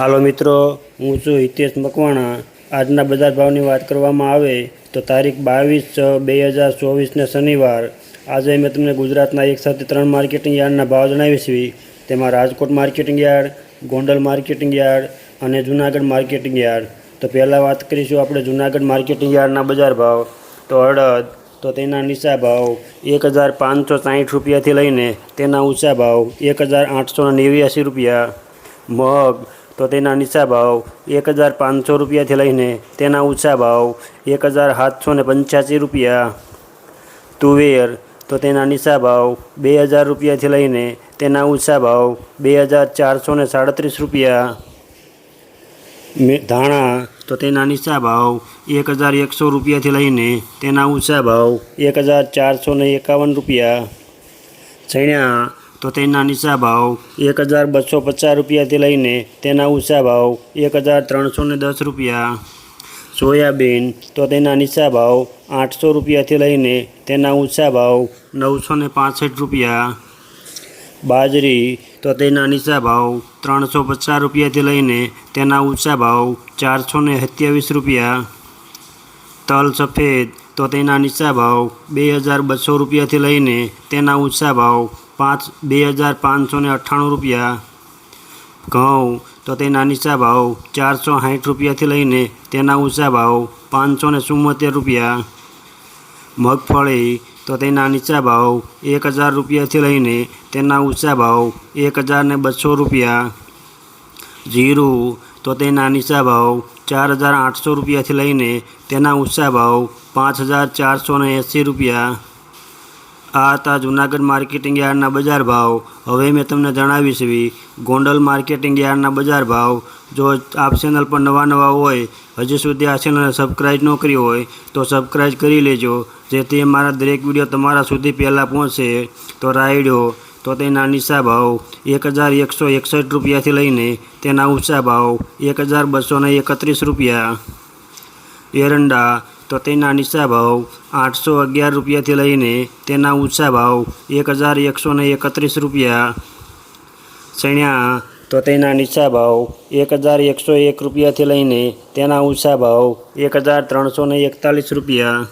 હાલો મિત્રો, હું છું હિતેશ મકવાણા. આજના બજાર ભાવની વાત કરવામાં આવે તો તારીખ બાવીસ છ બે હજાર ચોવીસને શનિવાર. આજે મેં તમને ગુજરાતના એક સાથે ત્રણ માર્કેટિંગ યાર્ડના ભાવ જણાવીશ તેમાં Rajkot marketing yard, Gondal marketing yard અને જૂનાગઢ માર્કેટિંગ યાર્ડ. તો પહેલાં વાત કરીશું આપણે જૂનાગઢ માર્કેટિંગ યાર્ડના બજાર ભાવ. તો અડદ, તો તેના નીચા ભાવ એક હજાર પાંચસો સાહીઠ રૂપિયાથી લઈને તેના ઊંચા ભાવ એક હજાર આઠસો નેવ્યાસી રૂપિયા. મગ તો તેના નીચા ભાવ એક હજાર પાંચસો રૂપિયાથી લઈને તેના ઊંચા ભાવ એક હજાર સાતસો ને પંચ્યાસી રૂપિયા. તુવેર, તો તેના નીચા ભાવ બે હજાર રૂપિયાથી લઈને તેના ઊંચા ભાવ બે હજાર ચારસો ને સાડત્રીસ રૂપિયા. ધાણા, તો તેના નીચા ભાવ એક હજાર એકસો રૂપિયાથી લઈને તેના ઊંચા ભાવ એક હજાર ચારસો ને એકાવન રૂપિયા. ચણ્યા તો તેના નીચા ભાવ એક હજાર બસો પચાસ રૂપિયાથી લઈને તેના ઊંચા ભાવ એક હજાર ત્રણસો ને દસ રૂપિયા. સોયાબીન તો તેના નીચા ભાવ આઠસો રૂપિયાથી લઈને તેના ઊંચા ભાવ નવસો ને પાસઠ રૂપિયા. બાજરી તો તેના નીચા ભાવ ત્રણસો પચાસ રૂપિયાથી લઈને તેના ઊંચા ભાવ ચારસો ને સત્યાવીસ રૂપિયા. તલ સફેદ તો તેના નીચા ભાવ બે હજાર બસો રૂપિયાથી લઈને તેના ઊંચા ભાવ પાંચ, બે હજાર પાંચસો ને અઠ્ઠાણું રૂપિયા. ઘઉં, તો તેના નીચા ભાવ ચારસો સાઠ રૂપિયાથી લઈને તેના ઊંચા ભાવ પાંચસો ને ચુમ્મોતેર રૂપિયા. મગફળી, તો તેના નીચા ભાવ એક હજાર રૂપિયાથી લઈને તેના ઊંચા ભાવ એક હજાર ને બસો રૂપિયા. જીરું, તો તેના નીચા ભાવ ચાર હજાર આઠસો રૂપિયાથી લઈને તેના ઊંચા ભાવ પાંચ હજાર ચારસો ને એંસી રૂપિયા. આ હતા જૂનાગઢ માર્કેટિંગ યાર્ડના બજાર ભાવ. હવે મેં તમને જણાવીશ એવી ગોંડલ માર્કેટિંગ યાર્ડના બજાર ભાવ. જો આપ ચેનલ પર નવા નવા હોય, હજી સુધી આ ચેનલને સબસ્ક્રાઈબ ન કરી હોય, તો સબસ્ક્રાઈબ કરી લેજો. જેથી મારા દરેક વીડિયો તમારા સુધી પહેલાં પહોંચશે તો રાયડો, તો તેના નીચા ભાવ, એક હજાર એકસો એકસઠ રૂપિયાથી લઈને તેના ઊંચા ભાવ, એક હજાર બસો એકત્રીસ રૂપિયા. એરંડા તો તેના નીચા ભાવ આઠસો અગિયાર રૂપિયાથી લઈને તેના ઊંચા ભાવ એક હજાર એકસો એકત્રીસ રૂપિયા ચણ્યા તો તેના નીચા ભાવ એક હજાર એકસો એક રૂપિયાથી લઈને તેના ઊંચા ભાવ એક હજાર ત્રણસો એકતાલીસ રૂપિયા.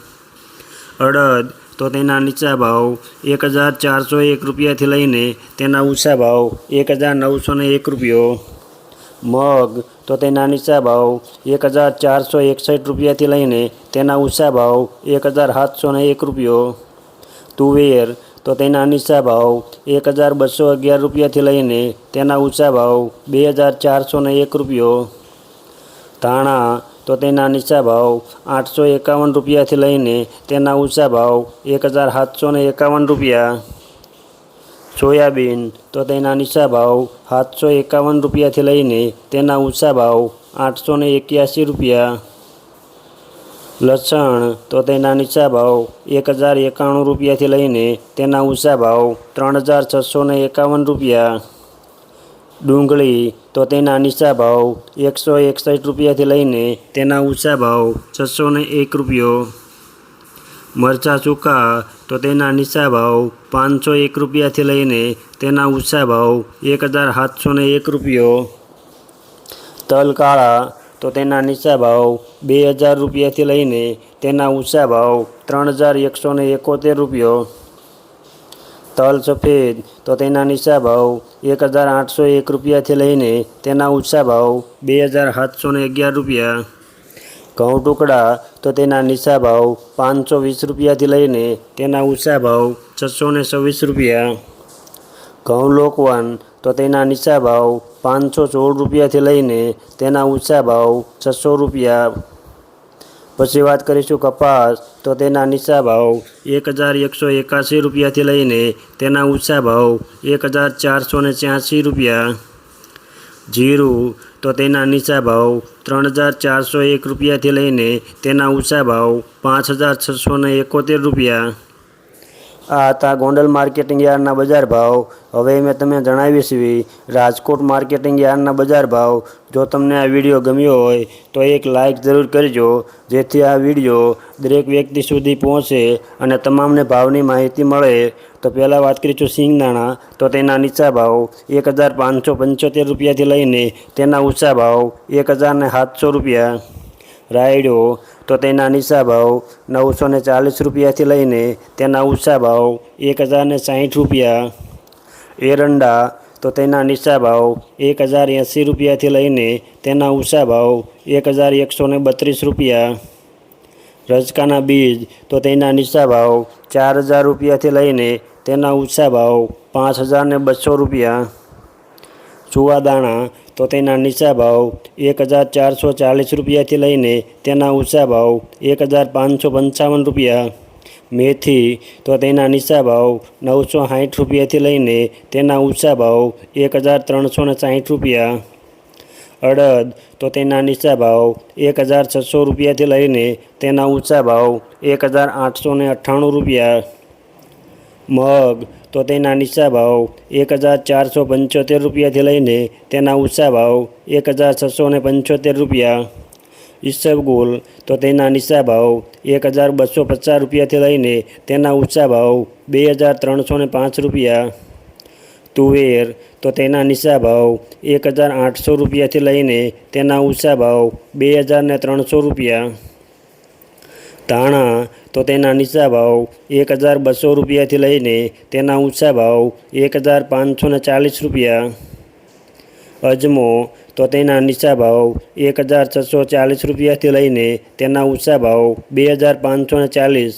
અડદ, તો તેના નીચા ભાવ એક હજાર ચારસો એક રૂપિયાથી લઈને તેના ઊંચા ભાવ એક હજાર નવસો એક રૂપિયો. મગ તો તેના નીચા ભાવ એક હજાર ચારસો એકસઠ રૂપિયાથી લઈને તેના ઊંચા ભાવ એક હજાર સાતસો ને એક રૂપિયો. તુવેર તો તેના નીચા ભાવ એક હજાર બસો અગિયાર રૂપિયાથી લઈને તેના ઊંચા ભાવ બે હજાર ચારસો ને એક રૂપિયો. ધાણા તો તેના નીચા ભાવ આઠસો એકાવન રૂપિયાથી લઈને તેના ઊંચા ભાવ એક હજાર સાતસો ને એકાવન રૂપિયા. સોયાબીન, તો તેના નીચા ભાવ સાતસો એકાવન રૂપિયાથી લઈને તેના ઊંચા ભાવ આઠસો ને એક્યાસી રૂપિયા. લસણ, તો તેના નીચા ભાવ એક હજાર એકાણું રૂપિયાથી લઈને તેના ઊંચા ભાવ ત્રણ હજાર છસો ને એકાવન રૂપિયા. ડુંગળી, તો તેના નીચા ભાવ એકસો એકસઠ રૂપિયાથી લઈને તેના ઊંચા ભાવ છસો ને એક રૂપિયો. મરચાં સૂકા તો તેના નીચા ભાવ પાંચસો એક રૂપિયાથી લઈને તેના ઊંચા ભાવ એક હજાર સાતસો એક રૂપિયો. તલ કાળા, તો તેના નીચા ભાવ બે હજાર રૂપિયાથી લઈને તેના ઊંચા ભાવ ત્રણ હજાર એકસો એકોતેર રૂપિયો. તલ સફેદ, તો તેના નીચા ભાવ એક હજાર આઠસો એક રૂપિયાથી લઈને તેના ઊંચા ભાવ બે હજાર સાતસો અગિયાર રૂપિયા. ઘઉં ટુકડા તો તેના નીચા ભાવ પાંચસો વીસ રૂપિયાથી લઈને તેના ઊંચા ભાવ છસો ને છવ્વીસ રૂપિયા. ઘઉં લોકવન તો તેના નીચા ભાવ પાંચસો સોળ રૂપિયાથી લઈને તેના ઊંચા ભાવ છસો રૂપિયા. પછી વાત કરીશું કપાસ તો તેના નીચા ભાવ એક હજાર એકસો એકાસી રૂપિયાથી લઈને તેના ઊંચા ભાવ એક હજાર ચારસો ને ચ્યાસી રૂપિયા. જીરું, તો તેના નીચા ભાવ ત્રણ હજાર ચારસો એક રૂપિયાથી લઈને તેના ઊંચા ભાવ પાંચ હજાર છસો એકોતેર રૂપિયા. આ હતા ગોંડલ માર્કેટિંગ યાર્ડના બજાર ભાવ. હવે મેં તમને જણાવી છીએ રાજકોટ માર્કેટિંગ યાર્ડના બજાર ભાવ. જો તમને આ વીડિયો ગમ્યો હોય, તો એક લાઇક જરૂર કરજો, જેથી આ વીડિયો દરેક વ્યક્તિ સુધી પહોંચે અને તમામને ભાવની માહિતી મળે. તો પહેલાં વાત કરીશું સિંગદાણા. તો તેના નીચા ભાવ એક હજાર પાંચસો પંચોતેર રૂપિયાથી લઈને તેના ઊંચા ભાવ એક હજારને સાતસો રૂપિયા. રાયડો, તો તેના નીચા ભાવ નવસો ને ચાલીસ રૂપિયાથી લઈને તેના ઊંચા ભાવ એક હજારને સાહીઠ રૂપિયા. એરંડા, તો તેના નીચા ભાવ એક હજાર એંસી રૂપિયાથી લઈને તેના ઊંચા ભાવ એક હજાર એકસો ને બત્રીસ રૂપિયા. રજકાના બીજ, તો તેના નીચા ભાવ ચાર હજાર રૂપિયાથી લઈને તેના ઊંચા ભાવ પાંચ હજાર ને બસો રૂપિયા. ચુવાદાણા તો તેના નીચા ભાવ એક હજાર ચારસો ચાલીસ રૂપિયાથી લઈને તેના ઊંચા ભાવ એક હજાર પાંચસો પંચાવન રૂપિયા. મેથી, તો તેના નીચા ભાવ નવસો સાઠ રૂપિયાથી લઈને તેના ઊંચા ભાવ એક હજાર ત્રણસો ને સાઠ રૂપિયા. અડદ, તો તેના નીચા ભાવ એક હજાર છસો રૂપિયાથી લઈને તેના ઊંચા ભાવ એક હજાર આઠસો અઠ્ઠાણું રૂપિયા. મગ તો તેના નીચા ભાવ એક હજાર ચારસો પંચોતેર રૂપિયાથી લઈને તેના ઊંચા ભાવ એક હજાર છસો ને પંચોતેર રૂપિયા. ઈસબગુલ તો તેના નીચા ભાવ એક હજાર બસો પચાસ રૂપિયાથી લઈને તેના ઊંચા ભાવ બે હજાર ત્રણસો ને પાંચ રૂપિયા. તુવેર, તો તેના નીચા ભાવ એક હજાર આઠસો રૂપિયાથી લઈને તેના ઊંચા ભાવ બે હજાર ત્રણસો રૂપિયા. ધાણા, તો તેના નીચા ભાવ એક હજાર બસો રૂપિયાથી લઈને તેના ઊંચા ભાવ એક હજાર પાંચસો ને ચાલીસ રૂપિયા. અજમો, તો તેના નીચા ભાવ એક હજાર છસો ચાલીસ રૂપિયાથી લઈને તેના ઊંચા ભાવ બે હજાર પાંચસો ને ચાલીસ.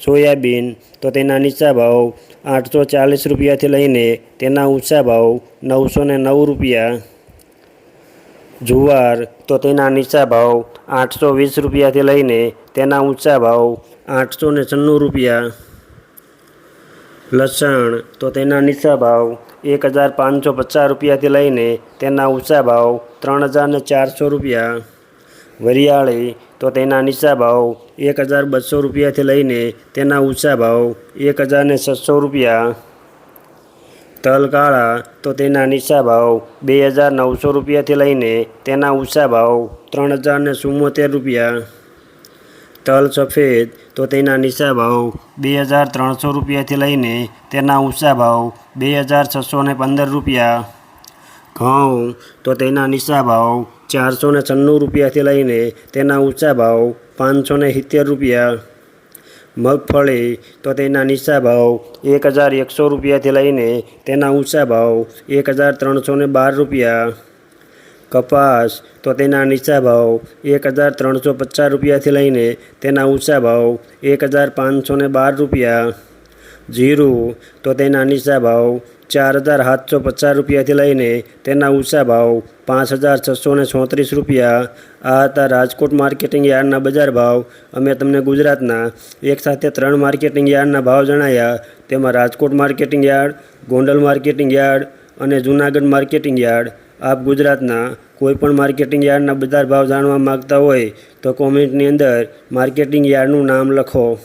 સોયાબીન, તો તેના નીચા ભાવ આઠસો ચાલીસ રૂપિયાથી લઈને તેના ઊંચા ભાવ નવસો ને નવ રૂપિયા. જુવાર, તો તેના નીચા ભાવ આઠસો વીસ રૂપિયાથી લઈને તેના ઊંચા ભાવ આઠસો ને છન્નું રૂપિયા. લસણ, તો તેના નીચા ભાવ એક હજાર પાંચસો પચાસ રૂપિયાથી લઈને તેના ઊંચા ભાવ ત્રણ હજાર ને ચારસો રૂપિયા. વરિયાળી, તો તેના નીચા ભાવ એક હજાર બસો રૂપિયાથી લઈને તેના ઊંચા ભાવ એક હજાર ને છસો રૂપિયા. તલ કાળા તો તેના નીચા ભાવ બે હજાર નવસો રૂપિયાથી લઈને તેના ઊંચા ભાવ ત્રણ હજાર ને ચુમ્મોતેર રૂપિયા. તલ સફેદ તો તેના નીચા ભાવ બે હજાર ત્રણસો રૂપિયાથી લઈને તેના ઊંચા ભાવ બે હજાર છસો પંદર રૂપિયા. ઘઉં તો તેના નીચા ભાવ ચારસો છન્નું રૂપિયાથી લઈને તેના ઊંચા ભાવ પાંચસો સિત્તેર રૂપિયા. મગફળી, તો તેના નીચા ભાવ એક હજાર એકસો રૂપિયાથી લઈને તેના ઊંચા ભાવ એક હજાર ત્રણસો ને બાર રૂપિયા. કપાસ, તો તેના નીચા ભાવ એક હજાર ત્રણસો પચાસ રૂપિયાથી લઈને તેના ઊંચા ભાવ એક હજાર પાંચસો ને બાર રૂપિયા. જીરું, તો તેના નીચા ભાવ ચાર હજાર સાતસો પચાસ રૂપિયાથી લઈને તેના ઊંચા ભાવ પાંચ હજાર છસો ને ચોત્રીસ રૂપિયા. આ હતા રાજકોટ માર્કેટિંગ યાર્ડના બજાર ભાવ. અમે તમને ગુજરાતના એક સાથે ત્રણ માર્કેટિંગ યાર્ડના ભાવ જણાયા. તેમાં Rajkot marketing yard, Gondal marketing yard અને જૂનાગઢ માર્કેટિંગ યાર્ડ. આપ ગુજરાતના કોઈપણ માર્કેટિંગ યાર્ડના બજાર ભાવ જાણવા માગતા હોય તો કોમેન્ટની અંદર માર્કેટિંગ યાર્ડનું નામ લખો.